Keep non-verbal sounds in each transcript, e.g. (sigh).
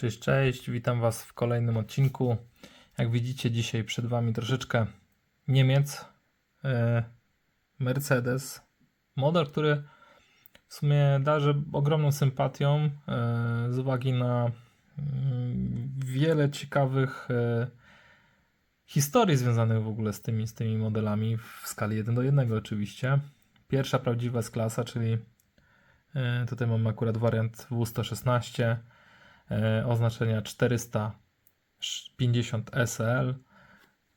Cześć, cześć, witam Was w kolejnym odcinku. Jak widzicie, dzisiaj przed Wami troszeczkę Niemiec, e, Mercedes, model, który w sumie darzy ogromną sympatią e, z uwagi na mm, wiele ciekawych e, historii związanych w ogóle z tymi, z tymi modelami w skali 1 do 1 oczywiście. Pierwsza prawdziwa S-klasa, czyli e, tutaj mamy akurat wariant W116 e, oznaczenia 450 SL.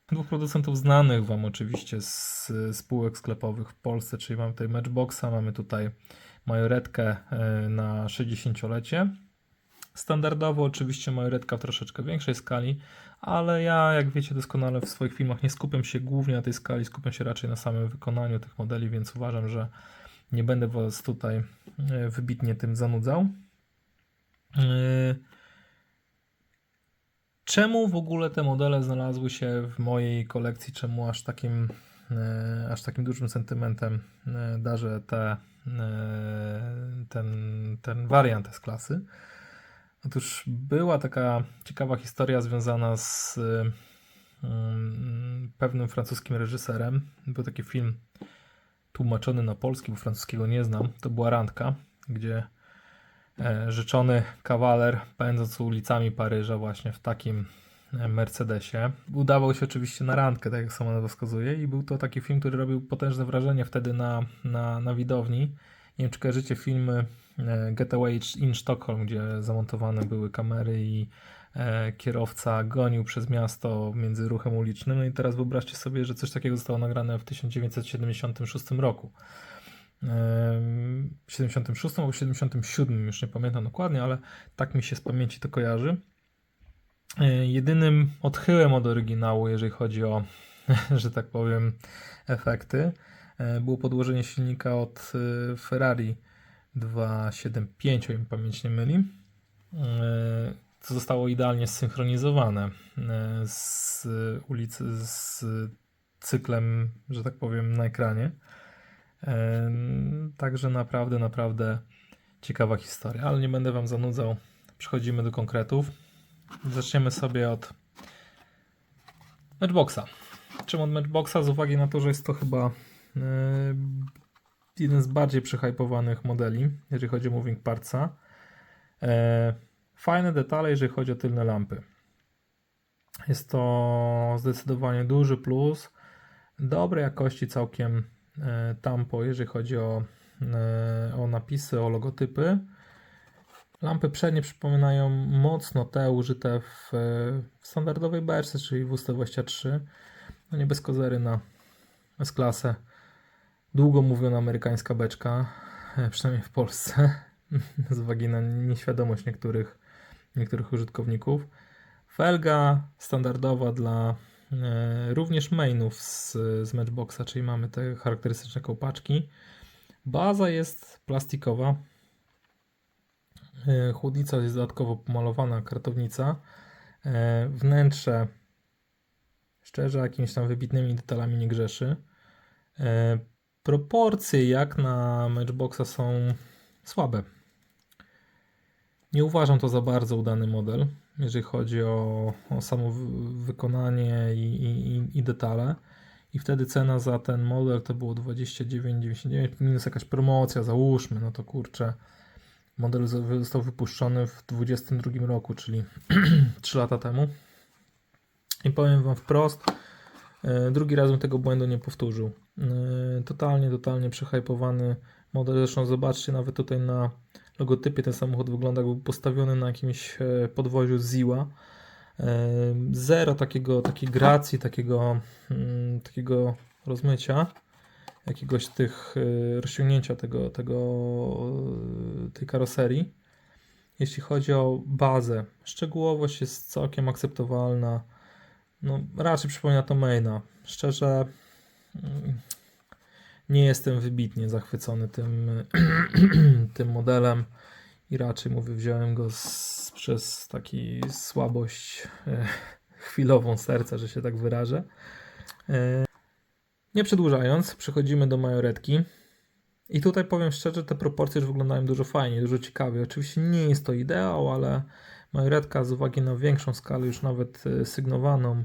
Dwóch producentów znanych Wam oczywiście z spółek sklepowych w Polsce, czyli mamy tutaj Matchboxa, mamy tutaj majoretkę e, na 60-lecie. Standardowo oczywiście majoretka w troszeczkę większej skali, ale ja, jak wiecie doskonale, w swoich filmach nie skupiam się głównie na tej skali, skupiam się raczej na samym wykonaniu tych modeli, więc uważam, że nie będę Was tutaj e, wybitnie tym zanudzał. Yy, Czemu w ogóle te modele znalazły się w mojej kolekcji? Czemu aż takim, e, aż takim dużym sentymentem e, darzę te, ten, ten wariant z klasy? Otóż była taka ciekawa historia związana z pewnym francuskim reżyserem. Był taki film tłumaczony na polski, bo francuskiego nie znam. To była randka, gdzie e, życzony kawaler pędząc ulicami Paryża właśnie w takim e, Mercedesie. Udawał się oczywiście na randkę, tak jak sama nazwa wskazuje i był to taki film, który robił potężne wrażenie wtedy na, na, na widowni. Nie wiem, czy kojarzycie filmy e, Getaway in Stockholm, gdzie zamontowane były kamery i kierowca gonił przez miasto między ruchem ulicznym. No i teraz wyobraźcie sobie, że coś takiego zostało nagrane w 1976 roku. Em, 76 albo 77, już nie pamiętam dokładnie, ale tak mi się z pamięci to kojarzy. E, Jedynym odchyłem od oryginału, jeżeli chodzi o, (laughs) że tak powiem, efekty, e, było podłożenie silnika od e, Ferrari 275, o ile mi pamięć nie myli, co zostało idealnie zsynchronizowane z ulicy, z cyklem, że tak powiem, na ekranie. Także naprawdę, naprawdę ciekawa historia, ale nie będę Wam zanudzał. Przechodzimy do konkretów. Zaczniemy sobie od Matchboxa. Czemu od Matchboxa? Z uwagi na to, że jest to chyba e, jeden z bardziej przyhypowanych modeli, jeżeli chodzi o moving partsa. E, Fajne detale, jeżeli chodzi o tylne lampy. Jest to zdecydowanie duży plus. Dobrej jakości całkiem tampo, jeżeli chodzi o, e, o napisy, o logotypy. Lampy przednie przypominają mocno te użyte w, e, w standardowej beczce, czyli w UST23. No nie bez kozery na S-klasę. Długo mówiona amerykańska beczka, e, przynajmniej w Polsce, (laughs) z uwagi na nieświadomość niektórych, niektórych użytkowników. Felga standardowa dla e, również mainów z, z Matchboxa, czyli mamy te charakterystyczne kołpaczki. Baza jest plastikowa. E, Chłodnica jest dodatkowo pomalowana, kartownica. E, Wnętrze szczerze jakimiś tam wybitnymi detalami nie grzeszy. E, Proporcje jak na Matchboxa są słabe. Nie uważam to za bardzo udany model, jeżeli chodzi o, o samo wy- wykonanie i, i, i- detale. I wtedy cena za ten model to było 29,99 minus jakaś promocja, załóżmy, no to kurczę. Model zo- został wypuszczony w 2022 roku, czyli (clears throat) 3 lata temu. I powiem Wam wprost, e, drugi raz bym tego błędu nie powtórzył. E, Totalnie, totalnie przehypowany model. Zresztą zobaczcie, nawet tutaj na logotypie ten samochód wygląda jakby postawiony na jakimś e, podwoziu Ziła. E, Zero takiego, takiej gracji, takiego, mm, takiego rozmycia, jakiegoś tych e, rozciągnięcia tego, tego, tej karoserii. Jeśli chodzi o bazę, szczegółowość jest całkiem akceptowalna. No, raczej przypomina to maina. Szczerze, mm, nie jestem wybitnie zachwycony tym, (clears throat) tym modelem i raczej mówię, wziąłem go z, przez taki słabość e, chwilową serca, że się tak wyrażę. E, nie przedłużając, przechodzimy do majoretki. I tutaj powiem szczerze, te proporcje już wyglądają dużo fajniej, dużo ciekawiej. Oczywiście nie jest to ideał, ale Majoretka z uwagi na większą skalę, już nawet e, sygnowaną,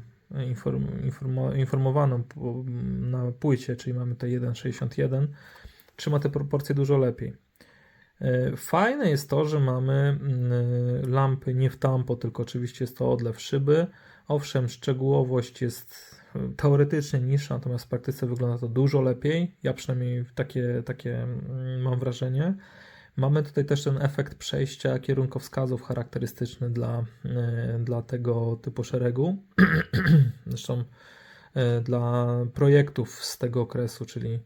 informowaną na płycie, czyli mamy tutaj 1,61, trzyma te proporcje dużo lepiej. E, Fajne jest to, że mamy mm, lampy nie w tampo, tylko oczywiście jest to odlew szyby. Owszem, szczegółowość jest e, teoretycznie niższa, natomiast w praktyce wygląda to dużo lepiej. Ja przynajmniej takie, takie mm, mam wrażenie. Mamy tutaj też ten efekt przejścia kierunkowskazów charakterystyczny dla, e, dla tego typu szeregu. (clears throat) Zresztą e, dla projektów z tego okresu, czyli e,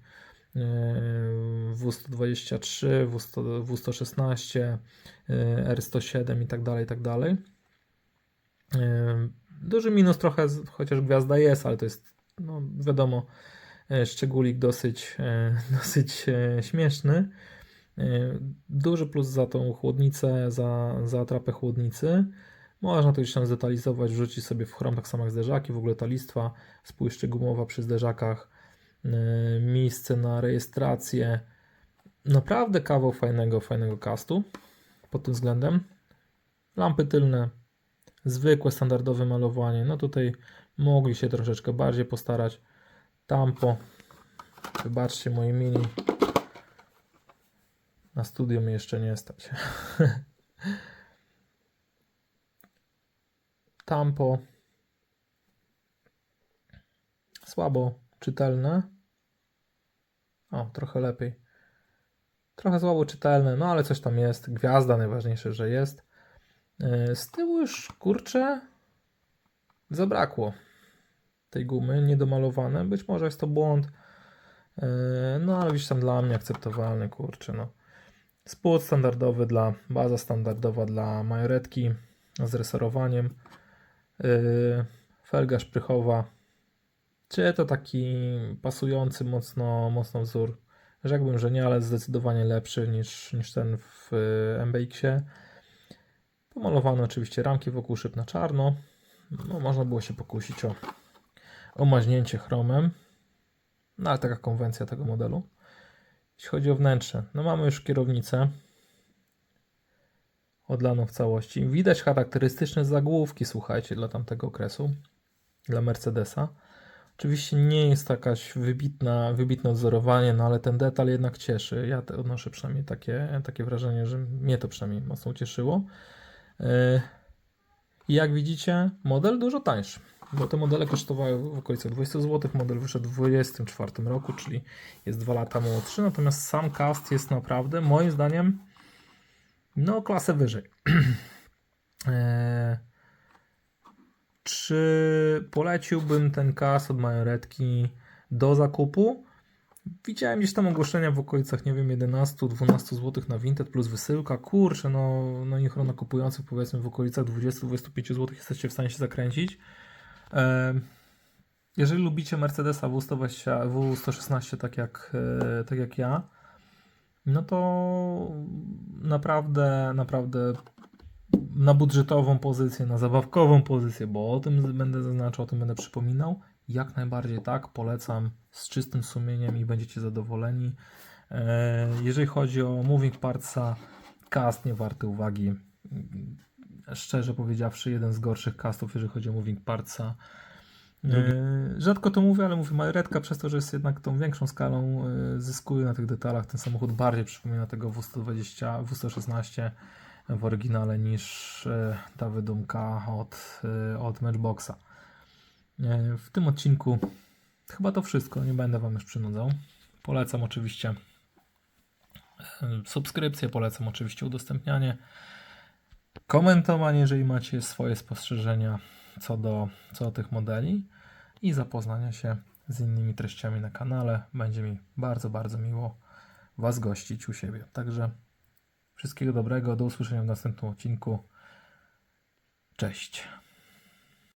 W123, W100 W116, e, R107 i tak dalej, tak dalej. E, Duży minus trochę, chociaż gwiazda jest, ale to jest, no wiadomo, szczególik dosyć, (laughs) dosyć śmieszny. E, Duży plus za tą chłodnicę, za, za atrapę chłodnicy. Można to już tam zdetalizować, wrzucić sobie w chrom, tak samo jak zderzaki, w ogóle ta listwa, spójrzcie gumowa przy zderzakach, e, miejsce na rejestrację. Naprawdę kawał fajnego, fajnego castu pod tym względem. Lampy tylne, zwykłe, standardowe malowanie. No tutaj mogli się troszeczkę bardziej postarać. Tampo. Wybaczcie moje mini. Na studio mnie jeszcze nie stać. (laughs) Tampo. Słabo czytelne. O, trochę lepiej. Trochę słabo czytelne, no ale coś tam jest. Gwiazda najważniejsze, że jest. Yy, Z tyłu już kurczę zabrakło tej gumy, niedomalowane. Być może jest to błąd. Yy, No ale gdzieś tam dla mnie akceptowalny, kurczę, no. Spód standardowy dla, baza standardowa dla majoretki z resorowaniem. Yy, felga szprychowa. Czy to taki pasujący mocno, mocno wzór? Rzekłbym, że nie, ale zdecydowanie lepszy niż, niż ten w yy, MBX-ie. Pomalowane oczywiście ramki wokół szyb na czarno. No, można było się pokusić o, o maźnięcie chromem. No ale taka konwencja tego modelu. Jeśli chodzi o wnętrze, no mamy już kierownicę odlaną w całości. Widać charakterystyczne zagłówki, słuchajcie, dla tamtego okresu, dla Mercedesa. Oczywiście nie jest to jakaś wybitna, wybitne odzorowanie, no ale ten detal jednak cieszy. Ja odnoszę przynajmniej takie, takie wrażenie, że mnie to przynajmniej mocno ucieszyło. I jak widzicie, model dużo tańszy, bo te modele kosztowały w okolicach 20 zł. Model wyszedł w 2024 roku, czyli jest 2 lata młodszy. Natomiast sam cast jest naprawdę, moim zdaniem, no klasę wyżej. Eee, (clears throat) Czy poleciłbym ten cast od majoretki do zakupu? Widziałem gdzieś tam ogłoszenia w okolicach, nie wiem, 11-12 zł na Vinted plus wysyłka. Kurczę, no, no i chrono kupujących powiedzmy w okolicach 20-25 zł jesteście w stanie się zakręcić. Jeżeli lubicie Mercedesa W120, W116 tak jak, e, tak jak ja, no to naprawdę, naprawdę na budżetową pozycję, na zabawkową pozycję, bo o tym będę zaznaczał, o tym będę przypominał. Jak najbardziej tak, polecam z czystym sumieniem i będziecie zadowoleni. E, Jeżeli chodzi o Moving Partsa, cast nie warty uwagi. Szczerze powiedziawszy, jeden z gorszych castów, jeżeli chodzi o Moving Partsa. E, Rzadko to mówię, ale mówię majoretka przez to, że jest jednak tą większą skalą e, zyskuje na tych detalach. Ten samochód bardziej przypomina tego W120, W116 w oryginale niż e, ta wydumka od, od Matchboxa. W tym odcinku chyba to wszystko, nie będę Wam już przynudzał. Polecam oczywiście subskrypcję, polecam oczywiście udostępnianie, komentowanie, jeżeli macie swoje spostrzeżenia co do, co do tych modeli i zapoznania się z innymi treściami na kanale. Będzie mi bardzo, bardzo miło Was gościć u siebie. Także wszystkiego dobrego, do usłyszenia w następnym odcinku. Cześć.